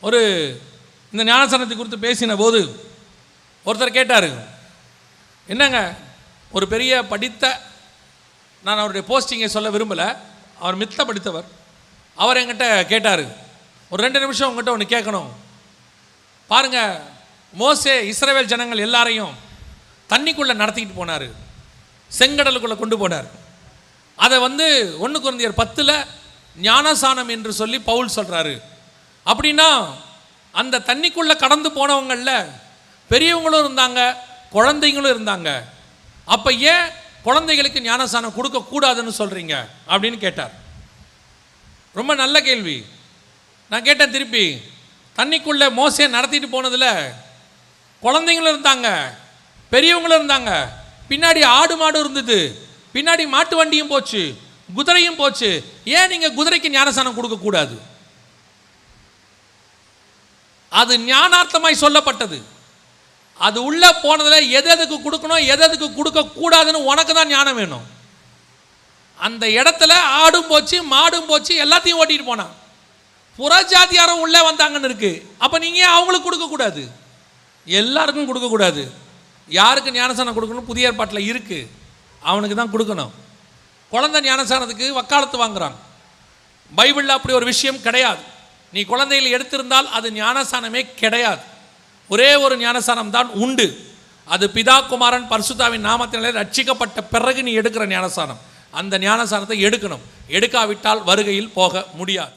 ஒரு இந்த ஞானசனத்தை குறித்து பேசின போது ஒருத்தர் கேட்டார் என்னங்க ஒரு பெரிய படித்த நான் அவருடைய போஸ்டிங்கை சொல்ல விரும்பலை அவர் மித்த படித்தவர். அவர் என்கிட்ட கேட்டார் ஒரு ரெண்டு நிமிஷம் உங்ககிட்ட ஒன்று கேட்கணும் பாருங்க மோசே இஸ்ரேவேல் ஜனங்கள் எல்லாரையும் தண்ணிக்குள்ளே நடத்திக்கிட்டு போனார் செங்கடலுக்குள்ளே கொண்டு போனார். அதை வந்து ஒன்று குழந்தையர் பத்தில் ஞானசானம் என்று சொல்லி பவுல் சொல்கிறாரு அப்படின்னா அந்த தண்ணிக்குள்ளே கடந்து போனவங்களில் பெரியவங்களும் இருந்தாங்க குழந்தைங்களும் இருந்தாங்க. அப்போ ஏன் குழந்தைகளுக்கு ஞானசானம் கொடுக்கக்கூடாதுன்னு சொல்கிறீங்க அப்படின்னு கேட்டார். ரொம்ப நல்ல கேள்வி. நான் கேட்டேன் திருப்பி தண்ணிக்குள்ளே மோசையை நடத்திட்டு போனதில் குழந்தைங்களும் இருந்தாங்க பெரியவங்களும் இருந்தாங்க. பின்னாடி ஆடு மாடு இருந்தது. பின்னாடி மாட்டு வண்டியும் போச்சு குதிரையும் போச்சு. ஏன் நீங்கள் குதிரைக்கு ஞானசானம் கொடுக்கக்கூடாது அது ஞானார்த்தமாய் சொல்லப்பட்டது. அது உள்ளே போனதில் எது எதுக்கு கொடுக்கணும் எது எதுக்கு கொடுக்கக்கூடாதுன்னு உனக்கு தான் ஞானம் வேணும். அந்த இடத்துல ஆடும் போச்சு மாடும் போச்சு எல்லாத்தையும் ஓட்டிட்டு போனான். புறஜாதியாரும் உள்ளே வந்தாங்கன்னு இருக்கு. அப்போ நீங்கள் ஏன் அவங்களுக்கு கொடுக்கக்கூடாது எல்லாருக்கும் கொடுக்கக்கூடாது யாருக்கு ஞானசானம் கொடுக்கணும்? புதிய ஏற்பாட்டில் இருக்குது அவனுக்கு தான் கொடுக்கணும். குழந்தை ஞானசானத்துக்கு வக்காலத்து வாங்குறான். பைபிளில் அப்படி ஒரு விஷயம் கிடையாது. நீ குழந்தையில் எடுத்திருந்தால் அது ஞானசானமே கிடையாது. ஒரே ஒரு ஞானசானம் தான் உண்டு. அது பிதா குமாரன் பரிசுத்தாவின் நாமத்தினாலே ரட்சிக்கப்பட்ட பிறகு நீ எடுக்கிற ஞானசானம் அந்த ஞானசானத்தை எடுக்கணும். எடுக்காவிட்டால் வருகையில் போக முடியாது.